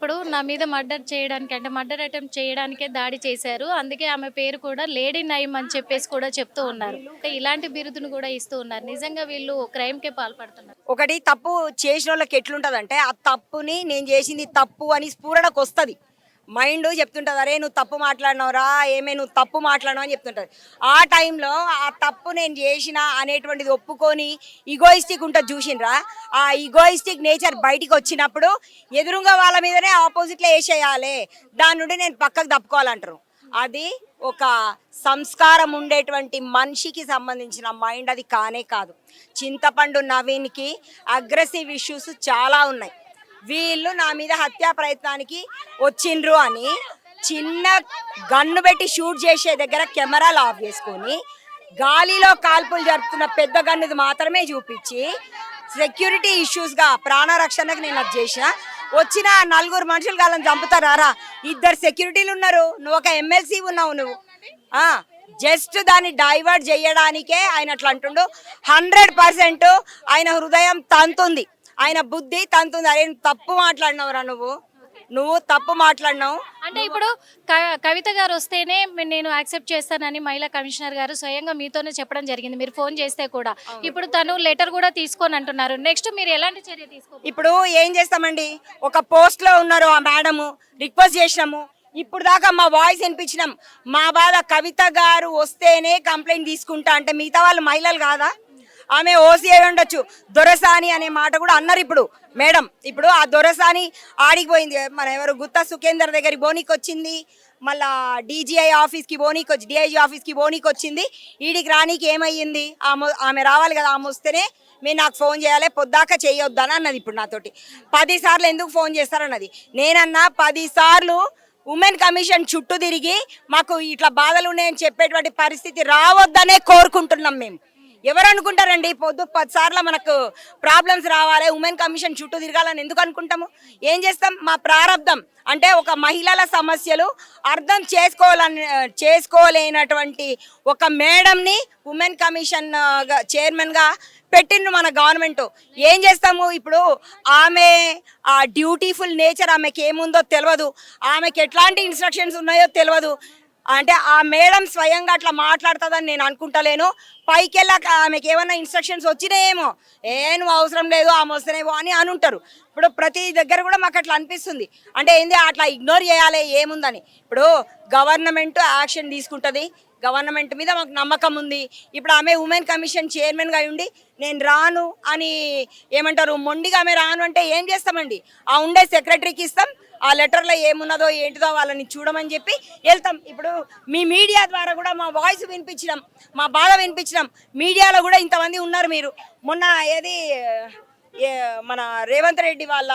ఇప్పుడు నా మీద మర్డర్ చేయడానికి అంటే మర్డర్ అటెంప్ట్ చేయడానికే దాడి చేశారు. అందుకే ఆమె పేరు కూడా లేడీ నైమ్ అని చెప్పేసి కూడా చెప్తూ ఉన్నారు. అంటే ఇలాంటి బిరుదును కూడా ఇస్తూ ఉన్నారు. నిజంగా వీళ్ళు క్రైమ్ కే పాల్పడుతున్నారు. ఒకటి తప్పు చేసిన వాళ్ళకి ఎట్లుంటదంటే ఆ తప్పుని నేను చేసింది తప్పు అని స్ఫూరణకు వస్తుంది. మైండ్ చెప్తుంటుంది అరే నువ్వు తప్పు మాట్లాడినవరా ఏమే నువ్వు తప్పు మాట్లాడినావు అని చెప్తుంటుంది. ఆ టైంలో ఆ తప్పు నేను చేసిన అనేటువంటిది ఒప్పుకొని ఈగోయిస్టిక్ ఉంటుంది చూసిండ్రా. ఆ ఈగోయిస్టిక్ నేచర్ బయటికి వచ్చినప్పుడు ఎదురుగా వాళ్ళ మీదనే ఆపోజిట్లో వేసేయాలి. దాని నుండి నేను పక్కకు తప్పుకోవాలంటారు. అది ఒక సంస్కారం ఉండేటువంటి మనిషికి సంబంధించిన మైండ్ అది కానే కాదు. చింతపండు నవీన్కి అగ్రెసివ్ ఇష్యూస్ చాలా ఉన్నాయి. వీళ్ళు నా మీద హత్యా ప్రయత్నానికి వచ్చిండ్రు అని చిన్న గన్ను పెట్టి షూట్ చేసే దగ్గర కెమెరాలు ఆఫ్ చేసుకొని గాలిలో కాల్పులు జరుపుతున్న పెద్ద గన్నుది మాత్రమే చూపించి సెక్యూరిటీ ఇష్యూస్గా ప్రాణరక్షణకు నేను అది చేసిన వచ్చిన నలుగురు మనుషులు కాలం చంపుతారా? ఇద్దరు సెక్యూరిటీలు ఉన్నారు. నువ్వు ఒక ఎమ్మెల్సీ ఉన్నావు నువ్వు. జస్ట్ దాన్ని డైవర్ట్ చేయడానికే ఆయన అట్లా అంటుండు. హండ్రెడ్ పర్సెంట్ ఆయన హృదయం తంతుంది. ఆయన బుద్ధి తంతుంది. అరే తప్పు మాట్లాడినవురా నువ్వు. నువ్వు తప్పు మాట్లాడినావు. అంటే ఇప్పుడు కవిత గారు వస్తేనే నేను యాక్సెప్ట్ చేస్తానని మహిళా కమిషనర్ గారు స్వయంగా మీతోనే చెప్పడం జరిగింది. మీరు ఫోన్ చేస్తే కూడా. ఇప్పుడు తను లెటర్ కూడా తీసుకొని అంటున్నారు. నెక్స్ట్ మీరు ఎలాంటి చర్య తీసుకో ఇప్పుడు ఏం చేస్తామండి? ఒక పోస్ట్లో ఉన్నారు ఆ మేడము. రిక్వెస్ట్ చేసినాము. ఇప్పుడు దాకా మా వాయిస్ వినిపించినాం. మా బాధ కవిత గారు వస్తేనే కంప్లైంట్ తీసుకుంటా అంటే మిగతా వాళ్ళు మహిళలు కాదా? ఆమె ఓసీ అయి ఉండొచ్చు. దొరసాని అనే మాట కూడా అన్నారు ఇప్పుడు. మేడం ఇప్పుడు ఆ దొరసాని ఆడికి పోయింది మన ఎవరు? గుత్తా సుఖేందర్ దగ్గరికి బోనికి వచ్చింది మళ్ళా డీజీఐ ఆఫీస్కి బోనికి వచ్చి డిఐజీ ఆఫీస్కి బోనికి వచ్చింది ఈడికి రానీకి ఏమయ్యింది? ఆమె ఆమె రావాలి కదా ఆమె వస్తేనే మీరు నాకు ఫోన్ చేయాలి పొద్దాక చేయొద్దని అన్నది ఇప్పుడు నాతోటి. పదిసార్లు ఎందుకు ఫోన్ చేస్తారన్నది. నేనన్నా పదిసార్లు ఉమెన్ కమిషన్ చుట్టూ తిరిగి మాకు ఇట్లా బాధలు ఉన్నాయని చెప్పేటువంటి పరిస్థితి రావద్దనే కోరుకుంటున్నాం మేము. ఎవరు అనుకుంటారండి పొద్దు పది సార్లు మనకు ప్రాబ్లమ్స్ రావాలి ఉమెన్ కమిషన్ చుట్టూ తిరగాలని ఎందుకు అనుకుంటాము? ఏం చేస్తాం? మా ప్రారంధం అంటే ఒక మహిళల సమస్యలు అర్థం చేసుకోవాలని చేసుకోలేనటువంటి ఒక మేడంని ఉమెన్ కమిషన్ చైర్మన్గా పెట్టిండ్రు మన గవర్నమెంట్ ఏం చేస్తాము ఇప్పుడు? ఆమె ఆ డ్యూటీఫుల్ నేచర్ ఆమెకి ఏముందో తెలియదు ఆమెకి ఎట్లాంటి ఇన్స్ట్రక్షన్స్ ఉన్నాయో తెలియదు అంటే ఆ మేడం స్వయంగా అట్లా మాట్లాడుతుందని నేను అనుకుంటలేను. పైకి ఆమెకి ఏమైనా ఇన్స్ట్రక్షన్స్ వచ్చినాయేమో. ఏ నువ్వు అవసరం లేదు ఆమె వస్తేనేమో అని అనుంటారు. ఇప్పుడు ప్రతి దగ్గర కూడా మాకు అట్లా అనిపిస్తుంది. అంటే ఏంది అట్లా ఇగ్నోర్ చేయాలి ఏముందని. ఇప్పుడు గవర్నమెంట్ యాక్షన్ తీసుకుంటుంది. గవర్నమెంట్ మీద మాకు నమ్మకం ఉంది. ఇప్పుడు ఆమె ఉమెన్ కమిషన్ చైర్మన్గా ఉండి నేను రాను అని ఏమంటారు మొండిగా ఆమె రాను అంటే ఏం చేస్తామండి? ఆ ఉండే సెక్రటరీకి ఇస్తాం ఆ లెటర్లో ఏమున్నదో ఏంటిదో వాళ్ళని చూడమని చెప్పి వెళ్తాం. ఇప్పుడు మీ మీడియా ద్వారా కూడా మా వాయిస్ వినిపించినాం మా బాధ వినిపించినాం. మీడియాలో కూడా ఇంతమంది ఉన్నారు మీరు. మొన్న ఏది ఏ, మన రేవంత్ రెడ్డి వాళ్ళ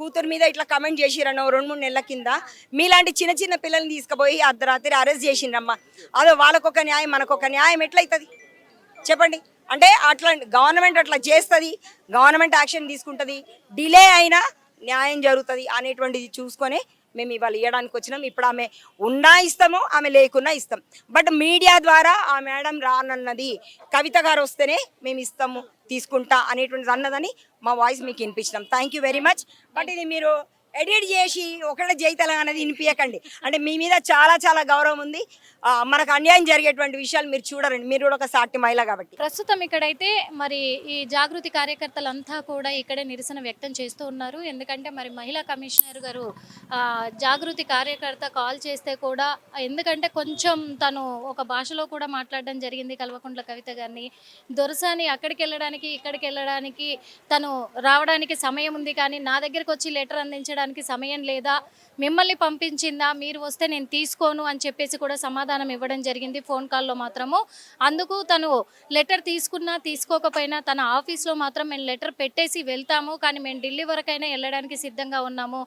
కూతురు మీద ఇట్లా కమెంట్ చేసిరన్న రెండు మూడు నెలల కింద. మీలాంటి చిన్న చిన్న పిల్లల్ని తీసుకుపోయి అర్ధరాత్రి అరెస్ట్ చేసిండ్రమ్మా అదో వాళ్ళకొక న్యాయం మనకొక న్యాయం ఎట్లయితుంది? చెప్పండి. అంటే అట్లా గవర్నమెంట్ అట్లా చేస్తుంది గవర్నమెంట్ యాక్షన్ తీసుకుంటుంది. డిలే అయినా న్యాయం జరుగుతుంది అనేటువంటిది చూసుకొని మేము ఇవాళ ఇవ్వడానికి వచ్చినాం. ఇప్పుడు ఆమె ఉన్నా ఇస్తాము ఆమె లేకున్నా ఇస్తాం బట్ మీడియా ద్వారా ఆ మేడం రానన్నది కవిత గారు వస్తేనే మేము ఇస్తాము తీసుకుంటా అనేటువంటిది అన్నదని మా వాయిస్ మీకు వినిపించినాం. Thank you very much but ఇది మీరు ఎడిట్ చేసి ఒకటే జై తెలంగాణ అనేది వినిపించకండి అంటే మీ మీద చాలా చాలా గౌరవం ఉంది. మనకు అన్యాయం జరిగేటువంటి విషయాలు మీరు చూడరండి. మీరు కూడా ఒక సాటి మహిళ కాబట్టి. ప్రస్తుతం ఇక్కడైతే మరి ఈ జాగృతి కార్యకర్తలంతా కూడా ఇక్కడే నిరసన వ్యక్తం చేస్తూ ఉన్నారు. ఎందుకంటే మరి మహిళా కమిషనర్ గారు జాగృతి కార్యకర్త కాల్ చేస్తే కూడా ఎందుకంటే కొంచెం తను ఒక భాషలో కూడా మాట్లాడడం జరిగింది కల్వకుంట్ల కవిత గారిని. దొరసాని అక్కడికి వెళ్ళడానికి ఇక్కడికి వెళ్ళడానికి తను రావడానికి సమయం ఉంది. కానీ నా దగ్గరికి వచ్చి లెటర్ అందించడానికి సమయం లేదా? మిమ్మల్ని పంపించిందా? మీరు వస్తే నేను తీసుకోను అని చెప్పేసి కూడా సమాధానం ఇవ్వడం జరిగింది ఫోన్ కాల్లో మాత్రము. అందుకు తను లెటర్ తీసుకున్నా తీసుకోకపోయినా తన ఆఫీస్లో మాత్రం మేము లెటర్ పెట్టేసి వెళ్తాము. కానీ మేము ఢిల్లీ వరకైనా వెళ్ళడానికి సిద్ధంగా ఉన్నాము.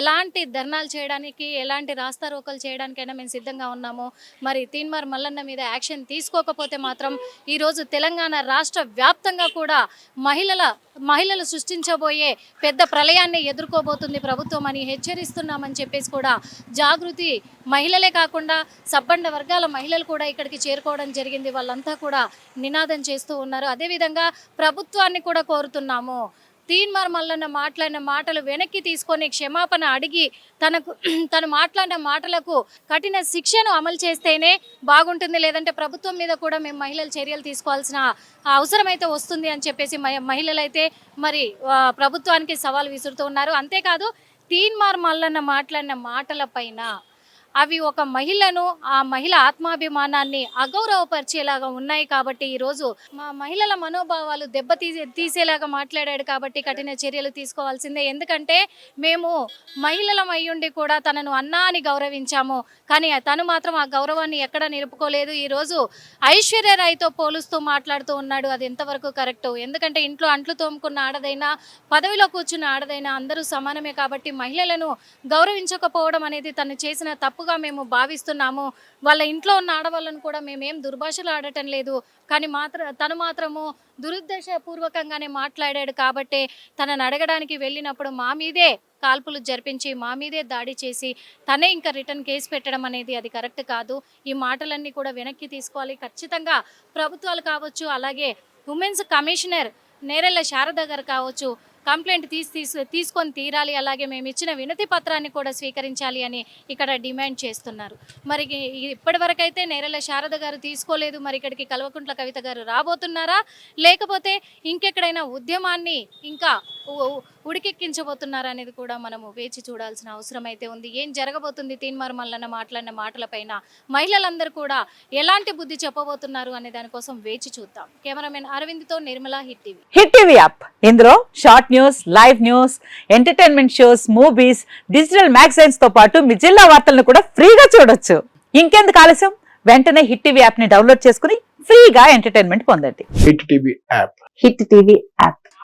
ఎలాంటి ధర్నాలు చేయడానికి ఎలాంటి రాస్తా రోకలు చేయడానికైనా మేము సిద్ధంగా ఉన్నాము. మరి తీన్మార్ మల్లన్న మీద యాక్షన్ తీసుకోకపోతే మాత్రం ఈరోజు తెలంగాణ రాష్ట్ర వ్యాప్తంగా కూడా మహిళల మహిళలు సృష్టించబోయే పెద్ద ప్రళయాన్ని ఎదుర్కోబోతుంది ప్రభుత్వం అని హెచ్చరిస్తున్నామని చెప్పేసి కూడా జాగృతి మహిళలే కాకుండా సబ్బండ వర్గాల మహిళలు కూడా ఇక్కడికి చేరుకోవడం జరిగింది. వాళ్ళంతా కూడా నినాదం చేస్తూ ఉన్నారు. అదేవిధంగా ప్రభుత్వాన్ని కూడా కోరుతున్నాము. తీన్మార్ మల్లన్న మాట్లాడిన మాటలు వెనక్కి తీసుకొని క్షమాపణ అడిగి తనకు తను మాట్లాడిన మాటలకు కఠిన శిక్షను అమలు చేస్తేనే బాగుంటుంది. లేదంటే ప్రభుత్వం మీద కూడా మేము మహిళలు చర్యలు తీసుకోవాల్సిన అవసరం అయితే వస్తుంది అని చెప్పేసి మహి- మహిళలైతే మరి ప్రభుత్వానికి సవాల్ విసురుతూ ఉన్నారు. అంతేకాదు తీన్మార్ మల్లన్న మాట్లాడిన మాటల పైన అవి ఒక మహిళను ఆ మహిళ ఆత్మాభిమానాన్ని అగౌరవపరిచేలాగా ఉన్నాయి కాబట్టి ఈరోజు మా మహిళల మనోభావాలు దెబ్బ తీసే తీసేలాగా మాట్లాడాడు కాబట్టి కఠిన చర్యలు తీసుకోవాల్సిందే. ఎందుకంటే మేము మహిళలం అయ్యుండి కూడా తనను అన్నా అని గౌరవించాము. కానీ తను మాత్రం ఆ గౌరవాన్ని ఎక్కడ నిలుపుకోలేదు. ఈరోజు ఐశ్వర్య రాయ్తో పోలుస్తూ మాట్లాడుతూ ఉన్నాడు. అది ఎంతవరకు కరెక్ట్? ఎందుకంటే ఇంట్లో అంట్లు తోముకున్న ఆడదైనా పదవిలో కూర్చున్న ఆడదైనా అందరూ సమానమే కాబట్టి మహిళలను గౌరవించకపోవడం అనేది తను చేసిన తప్పు తప్పుగా మేము భావిస్తున్నాము. వాళ్ళ ఇంట్లో ఉన్న ఆడవాళ్ళను కూడా మేమేం దుర్భాషలు ఆడటం లేదు. కానీ మాత్రం తను మాత్రము దురుద్దేశపూర్వకంగానే మాట్లాడాడు కాబట్టే తనను అడగడానికి వెళ్ళినప్పుడు మా మీదే కాల్పులు జరిపించి మా మీదే దాడి చేసి తనే ఇంకా రిటర్న్ కేసు పెట్టడం అనేది అది కరెక్ట్ కాదు. ఈ మాటలన్నీ కూడా వెనక్కి తీసుకోవాలి. ఖచ్చితంగా ప్రభుత్వాలు కావచ్చు అలాగే ఉమెన్స్ కమిషనర్ నేరెళ్ళ శారద గారు కావచ్చు కంప్లైంట్ తీసి తీసు తీసుకొని తీరాలి. అలాగే మేము ఇచ్చిన వినతి పత్రాన్ని కూడా స్వీకరించాలి అని ఇక్కడ డిమాండ్ చేస్తున్నారు. మరి ఇప్పటివరకైతే నేరల శారద గారు తీసుకోలేదు. మరి ఇక్కడికి కల్వకుంట్ల కవిత గారు రాబోతున్నారా? లేకపోతే ఇంకెక్కడైనా ఉద్యమాన్ని ఇంకా ఉ- ఉ- ఉడికెక్కించబోతున్నారా అనేది కూడా మనము వేచి చూడాల్సిన అవసరం అయితే ఉంది. ఏం జరగబోతుంది తీన్మార్ మల్లన్న మాట్లాడిన మాటలపైన? మహిళలందరూ కూడా ఎలాంటి బుద్ధి చెప్పబోతున్నారు అనే దానికోసం వేచి చూద్దాం. Cameraman అరవింద్తో Nirmala Hit TV. Hit TV app. ఇందులో short news live news entertainment shows movies digital మ్యాగజైన్స్తో పాటు మీ జిల్లా వార్తలను కూడా ఫ్రీగా చూడొచ్చు. ఇంకెందుకు ఆలస్యం? వెంటనే హిట్ టీవీ యాప్ని డౌన్లోడ్ చేసుకుని ఫ్రీగా ఎంటర్టైన్మెంట్ పొందండి. Hit TV app. Hit TV app.